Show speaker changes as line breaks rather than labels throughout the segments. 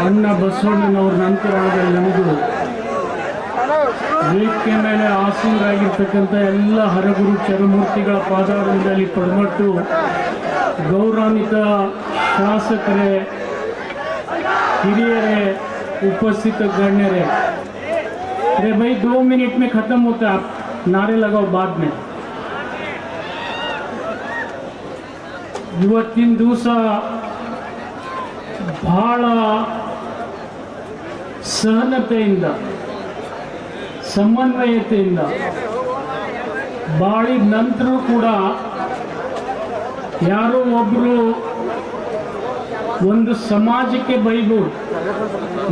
ಅಣ್ಣ ಬಸವಣ್ಣನವ್ರ ನಂತರದಲ್ಲಿ ನಮಗೂ ವೇದಿಕೆ ಮೇಲೆ ಆಸೀನರಾಗಿರ್ತಕ್ಕಂಥ ಎಲ್ಲ ಹರಗುರು ಚರಮೂರ್ತಿಗಳ ಪಾದಾರದಲ್ಲಿ ಪಡಮಟ್ಟು ಗೌರವಾನ್ವಿತ ಶಾಸಕರೇ ಹಿರಿಯರೇ उपस्थित गण्यरे अरे भाई दो मिनट में खत्म होता है आप नारे लगाओ बाद में ಇವತ್ತಿನ ದಿವಸ ಬಹಳ ಸಹನತೆಯಿಂದ, ಸಮನ್ವಯತೆಯಿಂದ, ಬಾಳಿದ ನಂತರ ಕೂಡ ಯಾರೋ ಒಬ್ಬರು ಒಂದು ಸಮಾಜಕ್ಕೆ ಬೈಬೋದು,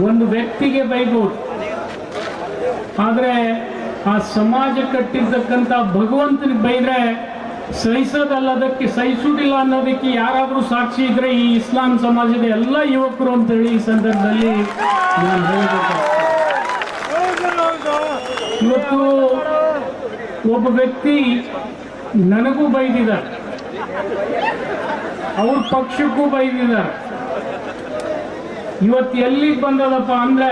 ಒಂದು ವ್ಯಕ್ತಿಗೆ ಬೈಬೋದು. ಆದರೆ ಆ ಸಮಾಜ ಕಟ್ಟಿರ್ತಕ್ಕಂಥ ಭಗವಂತನಿಗೆ ಬೈದ್ರೆ ಸಹಿಸೋದಲ್ಲದಕ್ಕೆ, ಸಹಿಸುವುದಿಲ್ಲ ಅನ್ನೋದಕ್ಕೆ ಯಾರಾದರೂ ಸಾಕ್ಷಿ ಇದ್ರೆ ಈ ಇಸ್ಲಾಂ ಸಮಾಜದ ಎಲ್ಲ ಯುವಕರು ಅಂತೇಳಿ ಈ ಸಂದರ್ಭದಲ್ಲಿ ನಾನು ಹೇಳಬೇಕು ಇವತ್ತು ಒಬ್ಬ ವ್ಯಕ್ತಿ ನನಗೂ ಬೈದಿದ್ದಾರೆ. ಅವ್ರ ಪಕ್ಷಕ್ಕೂ ಬೈದಿದ್ದಾರೆ. ಇವತ್ತು ಎಲ್ಲಿಗೆ ಬಂದದಪ್ಪ ಅಂದ್ರೆ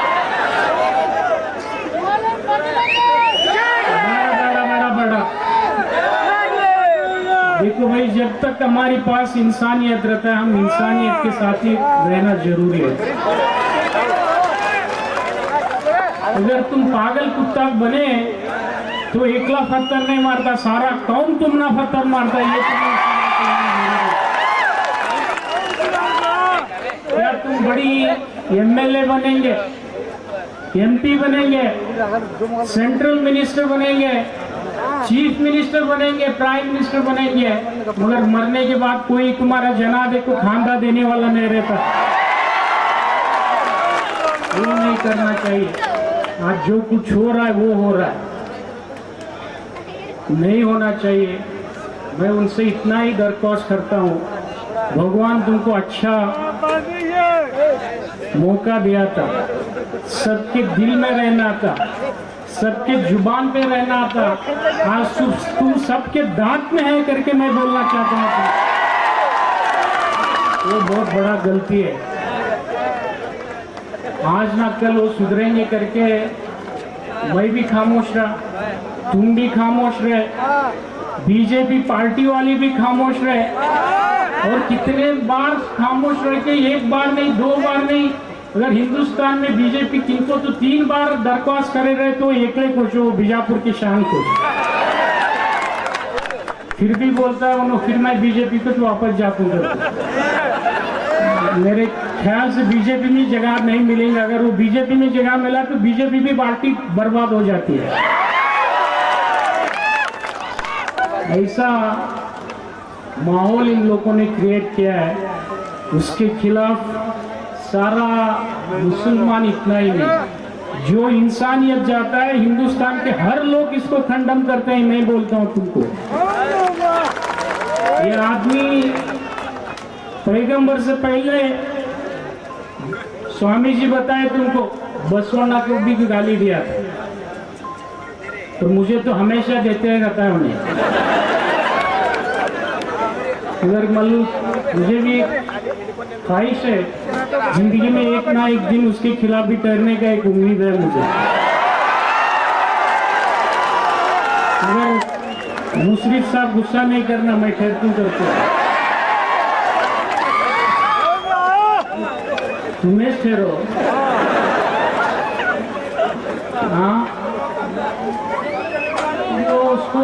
देखो भाई, जब तक हमारे पास इंसानियत रहता है, हम इंसानियत के साथ ही रहना ज़रूरी है। अगर तुम पागल कुत्ता बने तो एकला पत्थर नहीं मारता, सारा कौन तुम ना पत्थर मारता ये तुम्हें क्या तुम बड़ी एमएलए बनेंगे एमपी बनेंगे सेंट्रल मिनिस्टर बनेंगे चीफ मिनिस्टर बनेंगे, प्राइम मिनिस्टर बनेंगे, मगर मरने के बाद कोई तुम्हारा जनादे को खांदा देने वाला नहीं रहता। वो नहीं करना चाहिए। आज जो कुछ हो रहा है, वो हो रहा है। नहीं होना चाहिए। मैं उनसे इतना ही दरख्वास्त करता हूँ। भगवान तुमको अच्छा मौका दिया था। सबके दिल में रहना था। सबके ज़ुबान पे रहना था आज तुम तुम सबके दांत में है करके मैं बोलना चाहता हूँ। वो बहुत बड़ा गलती है। आज ना कल वो सुधरेंगे करके, मैं भी खामोश रहा, तुम भी खामोश रहे, बीजेपी पार्टी वाली भी खामोश रहे, और कितने बार खामोश रह के एक बार नहीं, दो बार नहीं अगर हिंदुस्तान में बीजेपी किनको तो तीन बार दरख्वास्त करे रहे तो एकले हो बीजापुर के शान को। फिर भी बोलता है, उन्होंने फिर मैं बीजेपी को तो वापस जाऊँगा मेरे ख्याल से बीजेपी में जगह नहीं मिलेंगे। अगर वो बीजेपी में जगह मिला तो बीजेपी भी पार्टी बर्बाद हो जाती है। ऐसा माहौल इन लोगों ने क्रिएट किया है। उसके खिलाफ सारा मुसलमान इतना ही नहीं। जो इंसानियत जाता है, हिंदुस्तान के हर लोग इसको खंडन करते हैं, मैं बोलता हूँ तुमको। ये आदमी पैगंबर से पहले स्वामी जी बताए तुमको बसवन्ना को भी गाली दिया था। तो मुझे तो हमेशा देते रहता है उन्हें। अगर मतलब मुझे भी ख्वाहिश है, ज़िंदगी में एक ना एक दिन उसके खिलाफ भी ठहरने का एक उम्मीद है मुझे। अगर मुशरफ साहब गुस्सा नहीं करना, मैं ठहरतू करता तुम्हें ठहरो हाँ। तो उसको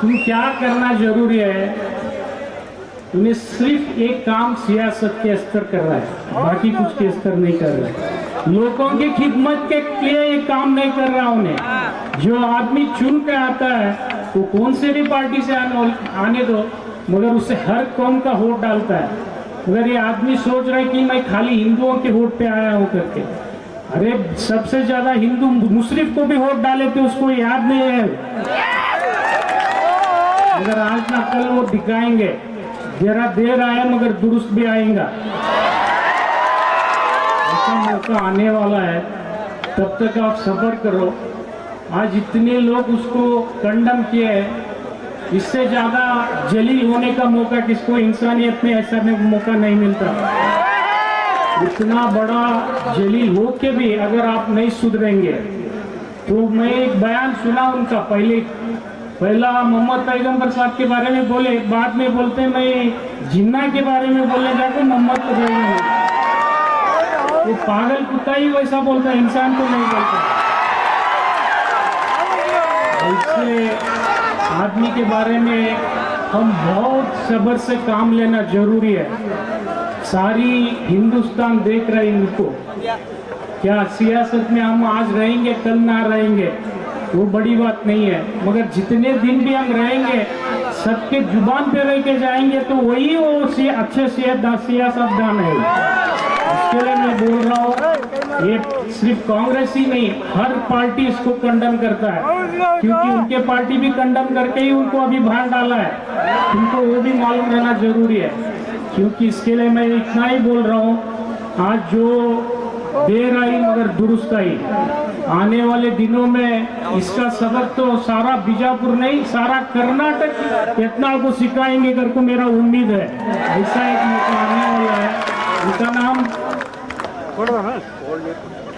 तुम क्या करना ज़रूरी है? उन्हें सिर्फ़ एक काम सियासत के स्तर कर रहा है बाकी कुछ के स्तर नहीं कर रहा है। लोगों की खिदमत के लिए ये काम नहीं कर रहा उन्हें। जो आदमी चुन के आता है वो कौन से भी पार्टी से आने, दो मगर उसे हर कौम का वोट डालता है। मगर ये आदमी सोच रहा है कि मैं खाली हिंदुओं के वोट पे आया हूँ करके अरे सबसे ज़्यादा हिंदू मुशरिफ को भी वोट डाले थे उसको याद नहीं है। मगर आज ना कल वो दिखाएँगे। जरा देर आया, मगर दुरुस्त भी आएगा। ऐसा मौका आने वाला है, तब तक आप सफ़र करो। आज इतने लोग उसको कंडम किए हैं, इससे ज़्यादा जलील होने का मौका किसको? इंसानियत में ऐसा में मौका नहीं मिलता। इतना बड़ा जलील हो के भी अगर आप नहीं सुधरेंगे तो मैं एक बयान सुना उनका, पहले पहला मोहम्मद पैगंबर साहब के बारे में बोले, बाद में बोलते मैं जिन्ना के बारे में बोलने जाकर मोहम्मद बोलूँगा वो पागल कुत्ता ही वैसा बोलता है, इंसान को नहीं बोलता। इसलिए आदमी के बारे में हम बहुत सब्र से काम लेना ज़रूरी है। सारी हिंदुस्तान देख रहे हैं इनको। क्या सियासत में हम आज रहेंगे, कल ना रहेंगे? वो बड़ी बात नहीं है। मगर जितने दिन भी हम रहेंगे सबके ज़ुबान पे रह के जाएँगे तो वही वो सी, अच्छे से सियासतदान है इसके लिए मैं बोल रहा हूँ ये सिर्फ़ कांग्रेस ही नहीं हर पार्टी इसको कंडम करता है। क्योंकि उनके पार्टी भी कंडम करके ही उनको अभी बाहर डाला है। उनको वो भी मालूम रहना ज़रूरी है। क्योंकि इसके लिए मैं इतना ही बोल रहा हूँ आज जो देर आई मगर दुरुस्त आई। आने वाले दिनों में इसका सबक तो सारा बीजापुर नहीं सारा कर्नाटक इतना को सिखाएंगे कर को मेरा उम्मीद है ऐसा एक मौका आने वाला है उनका नाम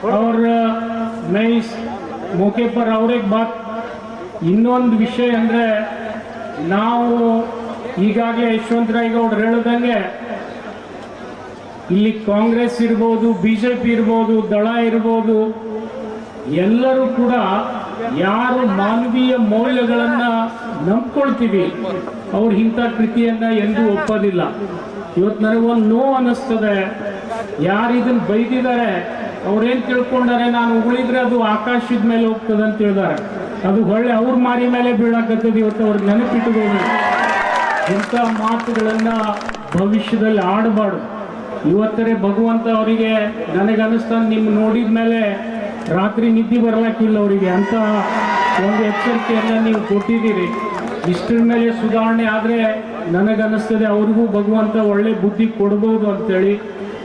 और अ, मैं इस मौके पर और एक बात ಇನ್ನೊಂದು ವಿಷಯ ಅಂದ್ರೆ ನಾವು ಈಗಾಗಲೇ ಯಶವಂತರಾಯಗೌಡರು ಹೇಳ್ದಂಗೆ ಇಲ್ಲಿ ಕಾಂಗ್ರೆಸ್ ಇರ್ಬೋದು ಬಿಜೆಪಿ ಇರ್ಬೋದು ದಳ ಇರ್ಬೋದು ಎಲ್ಲರೂ ಕೂಡ ಯಾರು ಮಾನವೀಯ ಮೌಲ್ಯಗಳನ್ನ ನಂಬ್ಕೊಳ್ತೀವಿ. ಅವ್ರು ಇಂಥ ಕೃತಿಯನ್ನ ಎಂದೂ ಒಪ್ಪೋದಿಲ್ಲ. ಇವತ್ತು ನನಗೊಂದು ನೋವು ಅನ್ನಿಸ್ತದೆ. ಯಾರು ಇದನ್ನು ಬೈದಿದ್ದಾರೆ, ಅವ್ರೇನು ತಿಳ್ಕೊಂಡಾರೆ ನಾನು ಉಳಿದ್ರೆ ಅದು ಆಕಾಶದ ಮೇಲೆ ಹೋಗ್ತದೆ ಅಂತ ಹೇಳಿದಾರೆ. ಅದು ಒಳ್ಳೆ ಅವ್ರ ಮಾರಿ ಮೇಲೆ ಬೀಳಾಕತ್ತದ ಇವತ್ತು ಅವ್ರಿಗೆ ನೆನಪಿಟ್ಟುಕೊಂಡು ಇಂಥ ಮಾತುಗಳನ್ನ ಭವಿಷ್ಯದಲ್ಲಿ ಆಡಬಾರ್ದು. ಇವತ್ತರೇ ಭಗವಂತ ಅವರಿಗೆ ನನಗನ್ನಿಸ್ತಾನೆ, ನಿಮ್ಮ ನೋಡಿದ ಮೇಲೆ ರಾತ್ರಿ ನಿದ್ದೆ ಬರಲಾಕಿಲ್ಲ ಅವರಿಗೆ. ಅಂತ ಒಂದು ಎಚ್ಚರಿಕೆಯನ್ನ ನೀವು ಕೊಟ್ಟಿದ್ದೀರಿ. ಇಷ್ಟರ ಮೇಲೆ ಸುಧಾರಣೆ ಆದರೆ ನನಗನ್ನಿಸ್ತದೆ ಅವ್ರಿಗೂ ಭಗವಂತ ಒಳ್ಳೆ ಬುದ್ಧಿ ಕೊಡ್ಬೋದು ಅಂತೇಳಿ.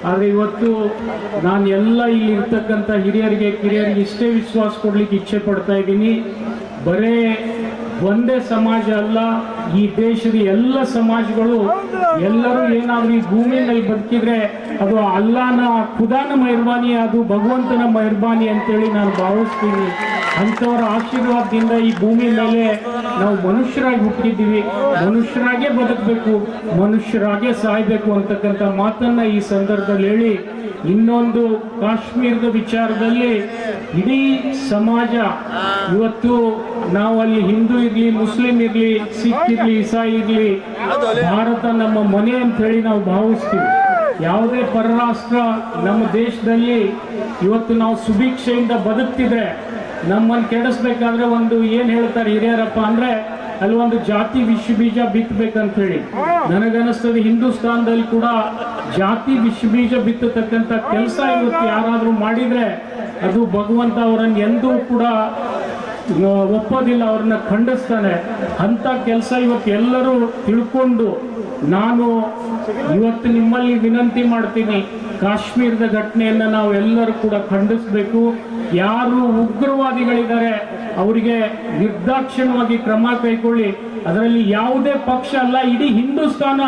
ಆದರೆ ಇವತ್ತು ನಾನು ಎಲ್ಲ ಇಲ್ಲಿ ಇರ್ತಕ್ಕಂಥ ಹಿರಿಯರಿಗೆ, ಕಿರಿಯರಿಗೆ ಇಷ್ಟೇ ವಿಶ್ವಾಸ ಕೊಡ್ಲಿಕ್ಕೆ ಇಚ್ಛೆ ಪಡ್ತಾ ಇದ್ದೀನಿ. ಬರೇ ಒಂದೇ ಸಮಾಜ ಅಲ್ಲ ಈ ದೇಶದ ಎಲ್ಲ ಸಮಾಜಗಳು ಎಲ್ಲರೂ ಏನಾದ್ರೂ ಈ ಭೂಮಿ ಮೇಲೆ ಬದುಕಿದ್ರೆ ಅದು ಅಲ್ಲಾನ ಖುದಾನ ಮೆಹರ್ಬಾನಿ, ಅದು ಭಗವಂತನ ಮೆಹರ್ಬಾನಿ ಅಂತೇಳಿ ನಾನು ಭಾವಿಸ್ತೀನಿ. ಅಂಥವರ ಆಶೀರ್ವಾದದಿಂದ ಈ ಭೂಮಿ ಮೇಲೆ ನಾವು ಮನುಷ್ಯರಾಗಿ ಹುಟ್ಟಿದ್ದೀವಿ. ಮನುಷ್ಯರಾಗೇ ಬದುಕಬೇಕು, ಮನುಷ್ಯರಾಗೇ ಸಾಯ್ಬೇಕು ಅಂತಕ್ಕಂಥ ಮಾತನ್ನ ಈ ಸಂದರ್ಭದಲ್ಲಿ ಹೇಳಿ ಇನ್ನೊಂದು ಕಾಶ್ಮೀರದ ವಿಚಾರದಲ್ಲಿ ಇಡೀ ಸಮಾಜ ಇವತ್ತು ನಾವು ಅಲ್ಲಿ ಹಿಂದೂ ಇರ್ಲಿ ಮುಸ್ಲಿಂ ಇರ್ಲಿ ಸಿಖ್ ಇರ್ಲಿ ಇಸಾಯಿ ಇರ್ಲಿ ಭಾರತ ನಮ್ಮ ಮನೆ ಅಂತ ಹೇಳಿ ನಾವು ಭಾವಿಸ್ತೀವಿ. ಯಾವುದೇ ಪರರಾಷ್ಟ್ರ ನಮ್ಮ ದೇಶದಲ್ಲಿ ಇವತ್ತು ನಾವು ಸುಭಿಕ್ಷೆಯಿಂದ ಬದುಕ್ತಿದ್ರೆ ನಮ್ಮನ್ನು ಕೆಡಿಸ್ಬೇಕಾದ್ರೆ ಒಂದು ಏನ್ ಹೇಳ್ತಾರೆ ಹಿರಿಯರಪ್ಪ ಅಂದ್ರೆ ಅಲ್ಲಿ ಒಂದು ಜಾತಿ ವಿಶ್ವ ಬೀಜ ಬಿತ್ತಬೇಕಂತ ಹೇಳಿ ನನಗನ್ನಿಸ್ತದೆ ಹಿಂದೂಸ್ತಾನದಲ್ಲಿ ಕೂಡ ಜಾತಿ ವಿಶ್ವ ಬೀಜ ಬಿತ್ತತಕ್ಕಂಥ ಕೆಲಸ ಇವತ್ತು ಯಾರಾದರೂ ಮಾಡಿದರೆ ಅದು ಭಗವಂತ ಅವರನ್ನು ಎಂದೂ ಕೂಡ ಒಪ್ಪೋದಿಲ್ಲ, ಅವ್ರನ್ನ ಖಂಡಿಸ್ತಾನೆ. ಅಂಥ ಕೆಲಸ ಇವತ್ತು ಎಲ್ಲರೂ ತಿಳ್ಕೊಂಡು ನಾನು ಇವತ್ತು ನಿಮ್ಮಲ್ಲಿ ವಿನಂತಿ ಮಾಡ್ತೀನಿ, ಕಾಶ್ಮೀರದ ಘಟನೆಯನ್ನು ನಾವು ಎಲ್ಲರೂ ಕೂಡ ಖಂಡಿಸಬೇಕು. ಯಾರು ಉಗ್ರವಾದಿಗಳಿದ್ದಾರೆ, ಅವರಿಗೆ ನಿರ್ದಾಕ್ಷಿಣ್ಯವಾಗಿ ಕ್ರಮ ಕೈಗೊಳ್ಳಿ. ಅದರಲ್ಲಿ ಯಾವುದೇ ಪಕ್ಷ ಅಲ್ಲ, ಇಡೀ ಹಿಂದೂಸ್ತಾನ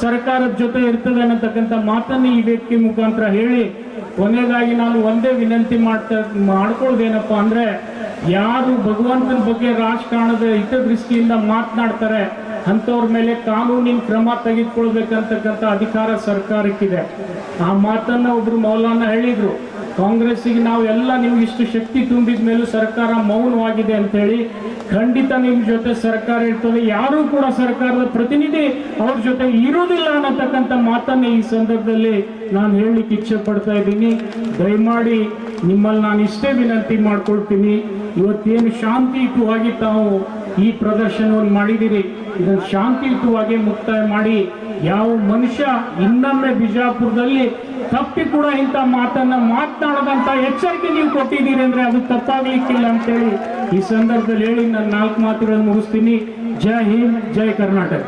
ಸರ್ಕಾರದ ಜೊತೆ ಇರ್ತದೆ ಅನ್ನತಕ್ಕಂಥ ಮಾತನ್ನು ಈ ವ್ಯಕ್ತಿ ಮುಖಾಂತರ ಹೇಳಿ ಕೊನೆಯದಾಗಿ ನಾನು ಒಂದೇ ವಿನಂತಿ ಮಾಡ್ತಾ, ಮಾಡ್ಕೊಳ್ಳೋದೇನಪ್ಪ ಅಂದ್ರೆ, ಯಾರು ಭಗವಂತನ ಬಗ್ಗೆ ರಾಜಕಾರಣದ ಹಿತದೃಷ್ಟಿಯಿಂದ ಮಾತನಾಡ್ತಾರೆ, ಅಂಥವ್ರ ಮೇಲೆ ಕಾನೂನಿನ ಕ್ರಮ ತೆಗೆದುಕೊಳ್ಬೇಕಂತಕ್ಕಂಥ ಅಧಿಕಾರ ಸರ್ಕಾರಕ್ಕಿದೆ. ಆ ಮಾತನ್ನ ಒಬ್ರು ಮೌಲಾನ ಹೇಳಿದ್ರು. ಕಾಂಗ್ರೆಸ್ಸಿಗೆ ನಾವೆಲ್ಲ ನಿಮ್ಗೆ ಇಷ್ಟು ಶಕ್ತಿ ತುಂಬಿದ ಮೇಲೂ ಸರ್ಕಾರ ಮೌನವಾಗಿದೆ ಅಂತ ಹೇಳಿ ಖಂಡಿತ ನಿಮ್ಮ ಜೊತೆ ಸರ್ಕಾರ ಇರ್ತದೆ. ಯಾರೂ ಕೂಡ ಸರ್ಕಾರದ ಪ್ರತಿನಿಧಿ ಅವ್ರ ಜೊತೆ ಇರುವುದಿಲ್ಲ ಅನ್ನತಕ್ಕಂಥ ಮಾತನ್ನೇ ಈ ಸಂದರ್ಭದಲ್ಲಿ ನಾನು ಹೇಳಲಿಕ್ಕೆ ಇಚ್ಛೆ ಪಡ್ತಾ ಇದ್ದೀನಿ. ದಯಮಾಡಿ ನಿಮ್ಮಲ್ಲಿ ನಾನು ಇಷ್ಟೇ ವಿನಂತಿ ಮಾಡ್ಕೊಳ್ತೀನಿ. ಇವತ್ತೇನು ಶಾಂತಿಯುತವಾಗಿ ತಾವು ಈ ಪ್ರದರ್ಶನವನ್ನು ಮಾಡಿದ್ದೀರಿ. ಇದನ್ನು ಶಾಂತಿಯುತವಾಗಿ ಮುಕ್ತಾಯ ಮಾಡಿ ಯಾವ ಮನುಷ್ಯ ಇನ್ನೊಮ್ಮೆ ಬಿಜಾಪುರದಲ್ಲಿ ತಪ್ಪಿ ಕೂಡ ಇಂಥ ಮಾತನ್ನ ಮಾತನಾಡದಂತ ಎಚ್ಚರಿಕೆ ನೀವು ಕೊಟ್ಟಿದ್ದೀರಿ ಅಂದ್ರೆ ಅದು ತಪ್ಪಾಗ್ಲಿಕ್ಕಿಲ್ಲ ಅಂತೇಳಿ ಈ ಸಂದರ್ಭದಲ್ಲಿ ಹೇಳಿ ನಾನು ನಾಲ್ಕು ಮಾತುಗಳನ್ನು ಮುಗಿಸ್ತೀನಿ. ಜೈ ಹಿಂದ್, ಜೈ ಕರ್ನಾಟಕ.